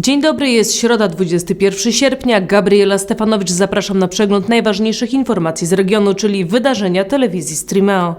Dzień dobry, jest środa 21 sierpnia. Gabriela Stefanowicz, zapraszam na przegląd najważniejszych informacji z regionu, czyli wydarzenia telewizji Streameo.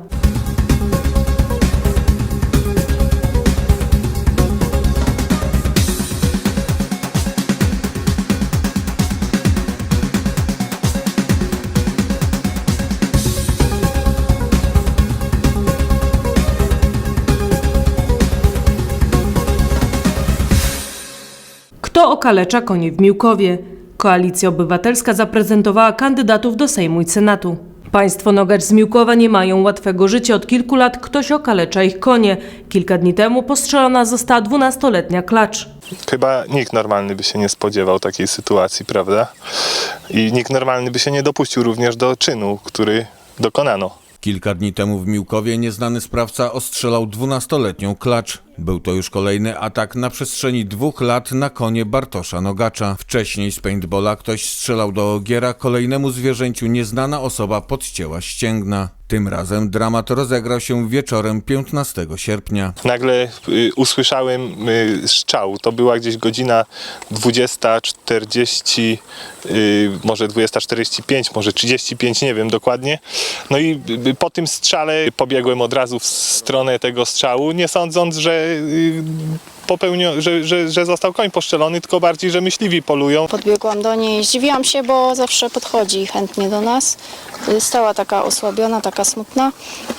Kto okalecza konie w Miłkowie? Koalicja Obywatelska zaprezentowała kandydatów do Sejmu i Senatu. Państwo Nogacz z Miłkowa nie mają łatwego życia. Od kilku lat ktoś okalecza ich konie. Kilka dni temu postrzelona została 12-letnia klacz. Chyba nikt normalny by się nie spodziewał takiej sytuacji, prawda? I nikt normalny by się nie dopuścił również do czynu, który dokonano. Kilka dni temu w Miłkowie nieznany sprawca ostrzelał 12-letnią klacz. Był to już kolejny atak na przestrzeni dwóch lat na konie Bartosza Nogacza. Wcześniej z paintballa ktoś strzelał do ogiera, kolejnemu zwierzęciu nieznana osoba podcięła ścięgna. Tym razem dramat rozegrał się wieczorem 15 sierpnia. Nagle y, usłyszałem y, strzał. To była gdzieś godzina 20.40, y, może 20.45, może 35, nie wiem dokładnie. No i y, po tym strzale pobiegłem od razu w stronę tego strzału, nie sądząc, że popełnio, że, że, że został koń poszczelony, tylko bardziej, że myśliwi polują. Podbiegłam do niej, zdziwiłam się, bo zawsze podchodzi chętnie do nas. Stała taka osłabiona, taka smutna.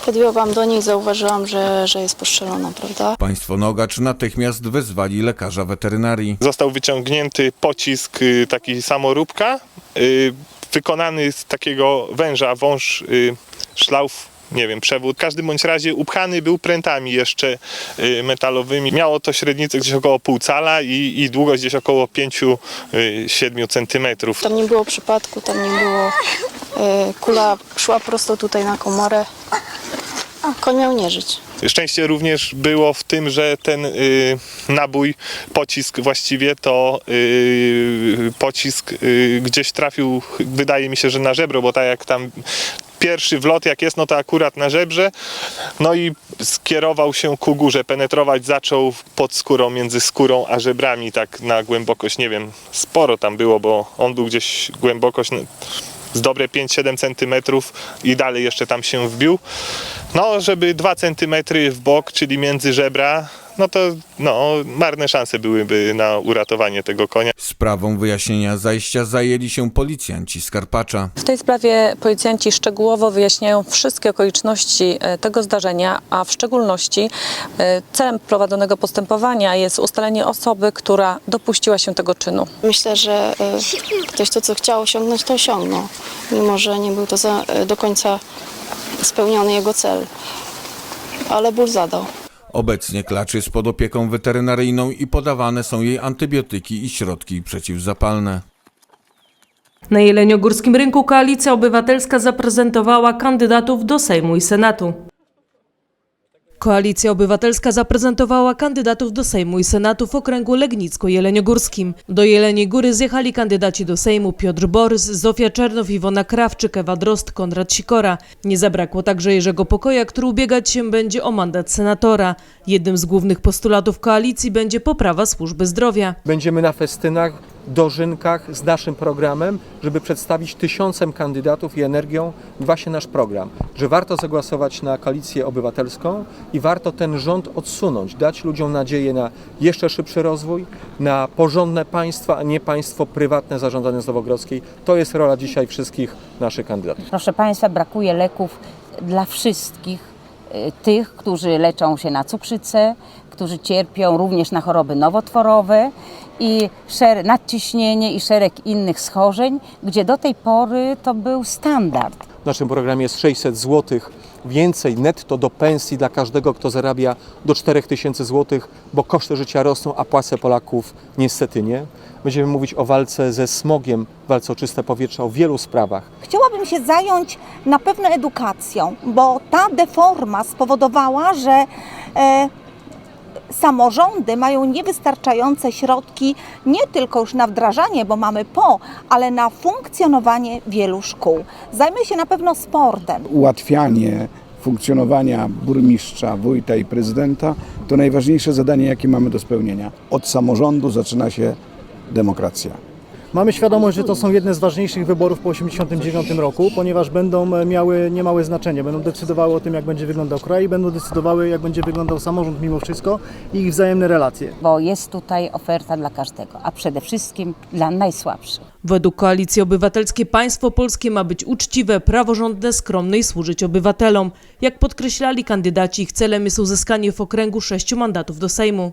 Podbiegłam do niej i zauważyłam, że, że jest poszczelona, prawda? Państwo Nogacz natychmiast wezwali lekarza weterynarii. Został wyciągnięty pocisk, y, taki samoróbka, y, wykonany z takiego węża, wąż, y, szlauf, nie wiem, przewód. W każdym bądź razie upchany był prętami jeszcze y, metalowymi. Miało to średnicę gdzieś około pół cala i, i długość gdzieś około 5-7 centymetrów. Tam nie było przypadku, tam nie było. e, Kula szła prosto tutaj na komorę. Koń miał nie żyć. Szczęście również było w tym, że ten y, nabój, pocisk właściwie to y, pocisk y, gdzieś trafił, wydaje mi się, że na żebro, bo tak jak tam pierwszy wlot jak jest, no to akurat na żebrze, no i skierował się ku górze, penetrować zaczął pod skórą, między skórą a żebrami, tak na głębokość, nie wiem, sporo tam było, bo on był gdzieś głębokość z dobre 5-7 centymetrów i dalej jeszcze tam się wbił. No, żeby 2 centymetry w bok, czyli między żebra, no to no, marne szanse byłyby na uratowanie tego konia. Sprawą wyjaśnienia zajścia zajęli się policjanci z Karpacza. W tej sprawie policjanci szczegółowo wyjaśniają wszystkie okoliczności e, tego zdarzenia, a w szczególności e, celem prowadzonego postępowania jest ustalenie osoby, która dopuściła się tego czynu. Myślę, że e, ktoś to, co chciał osiągnąć, to osiągnął. Mimo, że nie był to za, do końca spełniony jego cel. Ale ból zadał. Obecnie klacz jest pod opieką weterynaryjną i podawane są jej antybiotyki i środki przeciwzapalne. Na Jeleniogórskim Rynku Koalicja Obywatelska zaprezentowała kandydatów do Sejmu i Senatu. Koalicja Obywatelska zaprezentowała kandydatów do Sejmu i Senatu w okręgu Legnicko-Jeleniogórskim. Do Jeleniej Góry zjechali kandydaci do Sejmu Piotr Borys, Zofia Czernow, Iwona Krawczyk, Ewa Drozd, Konrad Sikora. Nie zabrakło także Jerzego Pokoja, który ubiegać się będzie o mandat senatora. Jednym z głównych postulatów koalicji będzie poprawa służby zdrowia. Będziemy na festynach, dożynkach z naszym programem, żeby przedstawić tysiącem kandydatów i energią właśnie nasz program. Że warto zagłosować na koalicję obywatelską i warto ten rząd odsunąć, dać ludziom nadzieję na jeszcze szybszy rozwój, na porządne państwo, a nie państwo prywatne zarządzane z Nowogrodzkiej. To jest rola dzisiaj wszystkich naszych kandydatów. Proszę Państwa, brakuje leków dla wszystkich tych, którzy leczą się na cukrzycę, którzy cierpią również na choroby nowotworowe i nadciśnienie i szereg innych schorzeń, gdzie do tej pory to był standard. W naszym programie jest 600 zł więcej netto do pensji dla każdego, kto zarabia do 4000 zł, bo koszty życia rosną, a płace Polaków niestety nie. Będziemy mówić o walce ze smogiem, walce o czyste powietrze, o wielu sprawach. Chciałabym się zająć na pewno edukacją, bo ta deforma spowodowała, że e, samorządy mają niewystarczające środki nie tylko już na wdrażanie, bo mamy po, ale na funkcjonowanie wielu szkół. Zajmę się na pewno sportem. ułatwianie funkcjonowania burmistrza, wójta i prezydenta to najważniejsze zadanie, jakie mamy do spełnienia. Od samorządu zaczyna się demokracja. Mamy świadomość, że to są jedne z ważniejszych wyborów po 1989 roku, ponieważ będą e, miały niemałe znaczenie. Będą decydowały o tym, jak będzie wyglądał kraj, będą decydowały, jak będzie wyglądał samorząd mimo wszystko i ich wzajemne relacje. Bo jest tutaj oferta dla każdego, a przede wszystkim dla najsłabszych. Według Koalicji Obywatelskiej państwo polskie ma być uczciwe, praworządne, skromne i służyć obywatelom. Jak podkreślali kandydaci, ich celem jest uzyskanie w okręgu sześciu mandatów do Sejmu.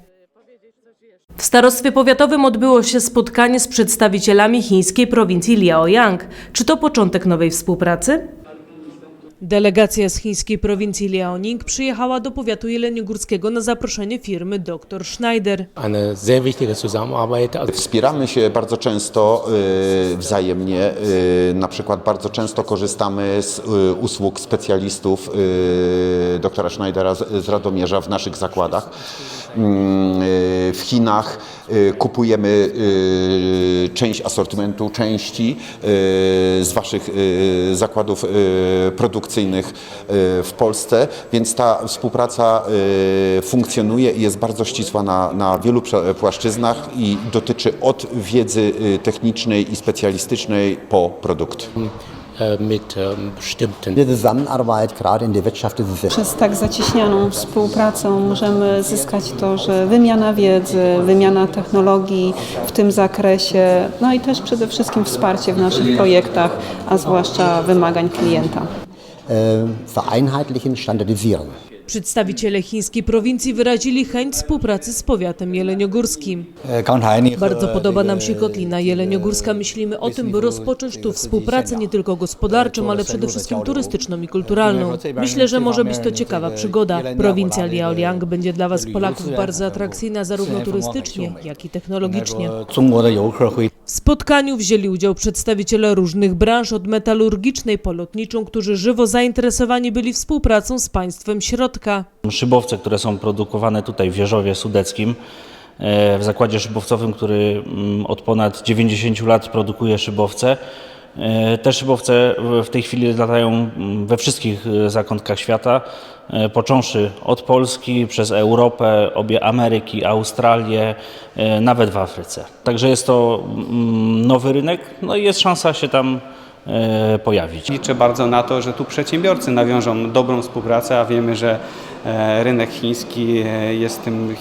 W starostwie powiatowym odbyło się spotkanie z przedstawicielami chińskiej prowincji Liaoyang. Czy to początek nowej współpracy? Delegacja z chińskiej prowincji Liaoning przyjechała do powiatu jeleniogórskiego na zaproszenie firmy Dr. Schneider. Wspieramy się bardzo często y, wzajemnie. Y, na przykład bardzo często korzystamy z y, usług specjalistów doktora Schneidera z, Radomierza w naszych zakładach. Mm, W Chinach kupujemy y, część asortymentu, części y, z Waszych y, zakładów y, produkcyjnych y, w Polsce, więc ta współpraca y, funkcjonuje i jest bardzo ścisła na, na wielu płaszczyznach i dotyczy od wiedzy y, technicznej i specjalistycznej po produkt. Äh, mit ähm, bestimmten Die Zusammenarbeit gerade in der Wirtschaft ist sehr Przez tak zacieśnianą współpracą możemy zyskać to, że wymiana wiedzy, wymiana technologii w tym zakresie, no i też przede wszystkim wsparcie w naszych projektach, a zwłaszcza wymagań klienta. äh, vereinheitlichen, standardisieren. Przedstawiciele chińskiej prowincji wyrazili chęć współpracy z powiatem jeleniogórskim. Bardzo podoba nam się Kotlina Jeleniogórska. Myślimy o tym, by rozpocząć tu współpracę nie tylko gospodarczą, ale przede wszystkim turystyczną i kulturalną. Myślę, że może być to ciekawa przygoda. Prowincja Liaoliang będzie dla Was Polaków bardzo atrakcyjna zarówno turystycznie, jak i technologicznie. W spotkaniu wzięli udział przedstawiciele różnych branż, od metalurgicznej po lotniczą, którzy żywo zainteresowani byli współpracą z państwem środka. Szybowce, które są produkowane tutaj w Wieżowie Sudeckim, e, w zakładzie szybowcowym, który mm, od ponad 90 lat produkuje szybowce. E, Te szybowce w- tej chwili latają mm, we wszystkich e, zakątkach świata, począwszy od Polski, przez Europę, obie Ameryki, Australię, nawet w Afryce. Także jest to mm, nowy rynek, no i jest szansa się tam pojawić. Liczę bardzo na to, że tu przedsiębiorcy nawiążą dobrą współpracę, a wiemy, że e, rynek chiński e, jest tym,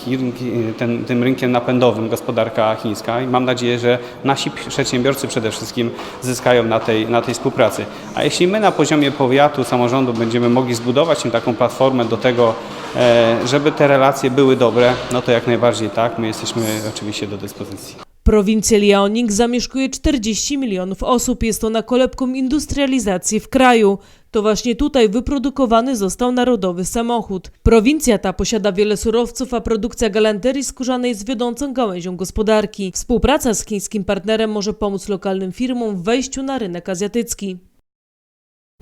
ten, tym rynkiem napędowym, gospodarka chińska i mam nadzieję, że nasi przedsiębiorcy przede wszystkim zyskają na tej, na tej współpracy. A jeśli my na poziomie powiatu, samorządu będziemy mogli zbudować im taką platformę do tego, e, żeby te relacje były dobre, no to jak najbardziej tak, my jesteśmy oczywiście do dyspozycji. Prowincja Liaoning zamieszkuje 40 milionów osób. Jest ona kolebką industrializacji w kraju. To właśnie tutaj wyprodukowany został narodowy samochód. Prowincja ta posiada wiele surowców, a produkcja galanterii skórzanej jest wiodącą gałęzią gospodarki. Współpraca z chińskim partnerem może pomóc lokalnym firmom w wejściu na rynek azjatycki.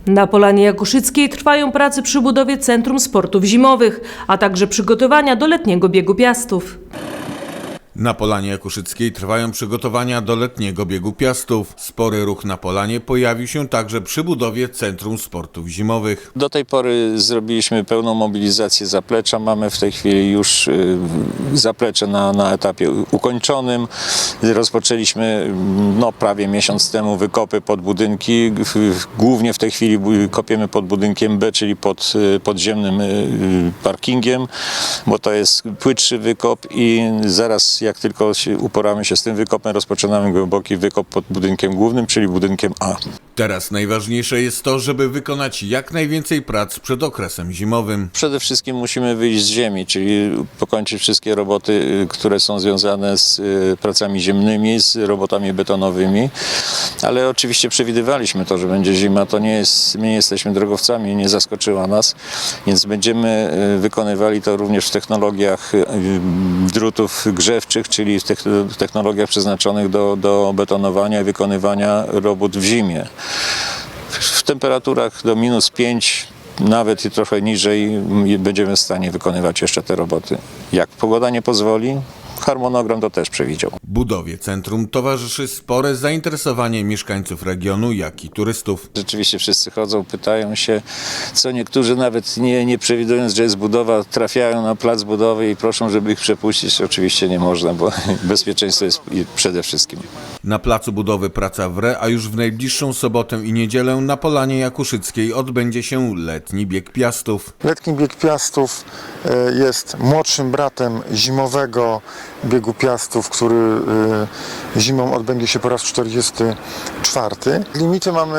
Na Polanie Jakuszyckiej trwają prace przy budowie Centrum Sportów Zimowych, a także przygotowania do letniego biegu piastów. Na Polanie Jakuszyckiej trwają przygotowania do letniego biegu Piastów. Spory ruch na Polanie pojawił się także przy budowie Centrum Sportów Zimowych. Do tej pory zrobiliśmy pełną mobilizację zaplecza. Mamy w tej chwili już y, zaplecze na, na etapie ukończonym. Rozpoczęliśmy mm, no, prawie miesiąc temu wykopy pod budynki. Głównie w tej chwili kopiemy pod budynkiem B, czyli pod y, podziemnym y, parkingiem, bo to jest płytszy wykop i zaraz jak tylko się uporamy się z tym wykopem, rozpoczynamy głęboki wykop pod budynkiem głównym, czyli budynkiem A. Teraz najważniejsze jest to, żeby wykonać jak najwięcej prac przed okresem zimowym. Przede wszystkim musimy wyjść z ziemi, czyli pokończyć wszystkie roboty, y, które są związane z y, pracami ziemnymi, z robotami betonowymi. Ale oczywiście przewidywaliśmy to, że będzie zima. To nie jest, my nie jesteśmy drogowcami, nie zaskoczyła nas, więc będziemy y, wykonywali to również w technologiach drutów grzewczych, czyli w techn- technologiach przeznaczonych do, do betonowania i wykonywania robót w zimie w temperaturach do minus 5, nawet i trochę niżej, będziemy w stanie wykonywać jeszcze te roboty. Jak pogoda nie pozwoli, harmonogram to też przewidział. Budowie centrum towarzyszy spore zainteresowanie mieszkańców regionu, jak i turystów. Rzeczywiście wszyscy chodzą, pytają się, co niektórzy nawet nie, nie przewidując, że jest budowa, trafiają na plac budowy i proszą, żeby ich przepuścić. Oczywiście nie można, bo bezpieczeństwo jest przede wszystkim. Na placu budowy praca wre, a już w najbliższą sobotę i niedzielę na Polanie Jakuszyckiej odbędzie się letni bieg piastów. Letni bieg Piastów e, jest młodszym bratem zimowego biegu Piastów, który e, zimą odbędzie się po raz 44. Limity mamy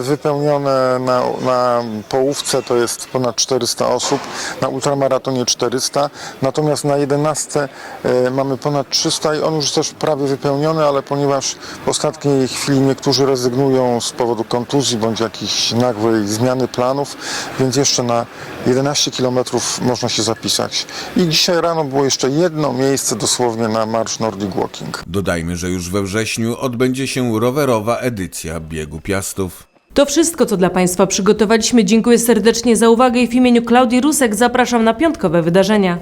wypełnione na, na połówce, to jest ponad 400 osób, na ultramaratonie 400, natomiast na 11 e, mamy ponad 300 i on już też prawie wypełniony, ale ponieważ w ostatniej chwili niektórzy rezygnują z powodu kontuzji bądź jakiejś nagłej zmiany planów, więc jeszcze na 11 km można się zapisać. I dzisiaj rano było jeszcze jedno miejsce dosłownie na marsz Nordic Walking. Dodajmy, że już we wrześniu odbędzie się rowerowa edycja biegu piastów. To wszystko, co dla Państwa przygotowaliśmy. Dziękuję serdecznie za uwagę i w imieniu Klaudii Rusek zapraszam na piątkowe wydarzenia.